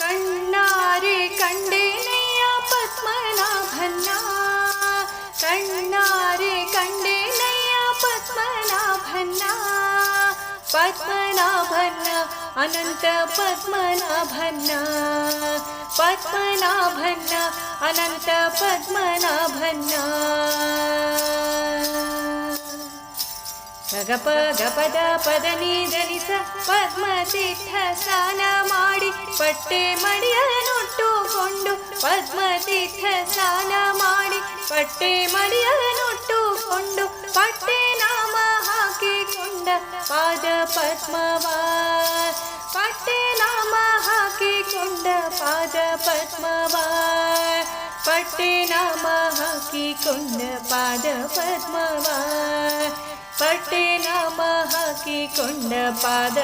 कर्े कण्डेनैया पद्मनाभन्ना कर्णारे कण्डनैया पद्मना भन्ना पद्मनाभन्ना अनन्त पद्मनाभन्ना पद्मनाभन्ना अनन्त पद्मनाभन्ना ಗಗಪ ಗಪದ ಪದ ನೀ ನೀದನಿಸ ಪದ್ಮತೀರ್ಥ ಸ್ನಾನ ಮಾಡಿ ಪಟ್ಟೆ ಮಡಿಯ ನೊಟ್ಟುಕೊಂಡು ಪದ್ಮತೀರ್ಥ ಸ್ನಾನ ಮಾಡಿ ಪಟ್ಟೆ ಮಡಿಯ ನೊಟ್ಟುಕೊಂಡು ಪಟ್ಟೆ ನಾಮ ಹಾಕಿಕೊಂಡ ಪಾದ ಪದ್ಮವ. ಪಟ್ಟೆ ನಾಮ ಹಾಕಿಕೊಂಡ ಪಾದ ಪದ್ಮವ. ಪಟ್ಟೆ ನಾಮ ಹಾಕಿಕೊಂಡ ಪಾದ ಪದ್ಮವ. पट्टे नमः कि कुण्डपाद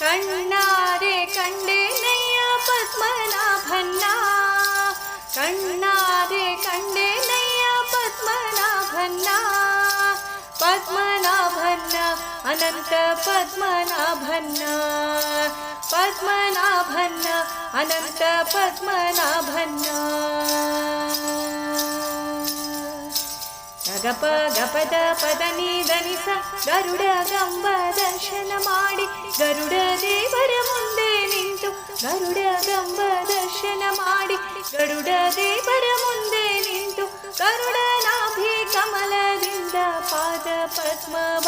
कण्णारे कण्डे नय्य पद्मनाभन्ना कण्णारे कण्डे नय्य भन्ना। पद्मनाभन्ना अनर्त पद्मनाभन्ना पद्मनाभन्न अनन्त पद्मनाभन्ना ಗಗಪ ಗಪದ ಪದ ನೀದನಿಸ ಗರುಡ ಗಂಬ ದರ್ಶನ ಮಾಡಿ ಗರುಡ ದೇವರ ಮುಂದೆ ನಿಂತು ಗರುಡ ಗಂಬ ದರ್ಶನ ಮಾಡಿ ಗರುಡ ದೇವರ ಮುಂದೆ ನಿಂತು ಗರುಡ ನಾಭಿ ಕಮಲದಿಂದ ಪಾದ ಪದ್ಮವ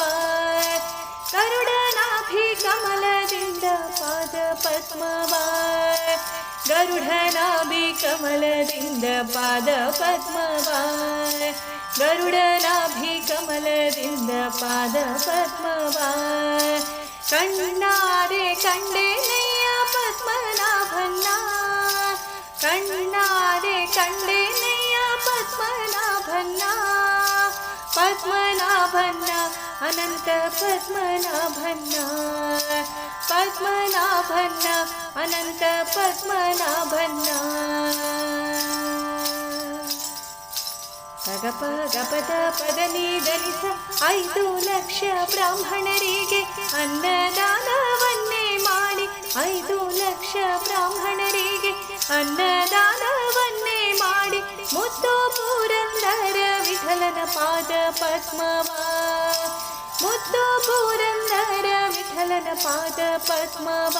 ಗರುಡ ನಾಭಿ ಕಮಲದಿಂದ ಪಾದ ಪದ್ಮವ ಗರುಡ ನಾಭಿ ಕಮಲದಿಂದ ಪಾದ गरुडनाभिकमलदिन्द पादपद्मवा कण्णारे कण् नारे कण्डनैया पद्मना भन्ना कण् नारे कण्ड अनन्त पद्मनाभन्ना। पद्मनाभन्ना अनन्त पद्मनाभन्ना। ಗಗಪ ಗಪದ ಪದ ನೀದನಿಸ ಐದು ಲಕ್ಷ ಬ್ರಾಹ್ಮಣರಿಗೆ ಅನ್ನದಾನವನ್ನೇ ಮಾಡಿ ಐದು ಲಕ್ಷ ಬ್ರಾಹ್ಮಣರಿಗೆ ಅನ್ನದಾನವನ್ನೇ ಮಾಡಿ ಮುದ್ದು ಪುರಂದರ ವಿಠಲನ ಪಾದ ಪದ್ಮವ. ಮುದ್ದು ಪುರಂದರ ವಿಠಲನ ಪಾದ ಪದ್ಮವ.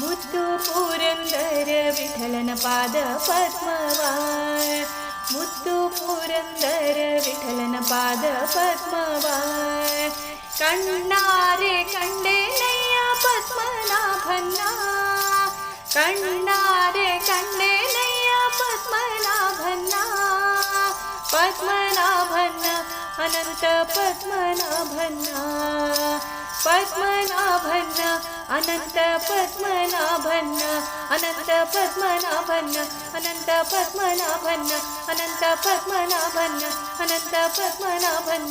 ಮುದ್ದು ಪುರಂದರ ವಿಠಲನ ಪಾದ ಪದ್ಮವ. ಮುದ್ದು ಪುರಂದರ ವಿಠಲನ ಪಾದ ಪದ್ಮವ ಕಣ್ಣಾರೆ ಕಂಡೇನಯ್ಯ ಪದ್ಮನಾಭನ್ನ ಕಣ್ಣಾರೆ ಕಂಡೇನಯ್ಯ ಪದ್ಮನಾಭನ್ನ ಪದ್ಮನಾಭನ್ನ ಅನಂತ ಪದ್ಮನಾಭನ್ನ ಪದ್ಮನಾಭನ್ನ ಅನಂತ ಪದ್ಮನಾಭನ್ನ अनंत पद्मनाभन अनंत पद्मनाभन अनंत पद्मनाभन अनंत पद्मनाभन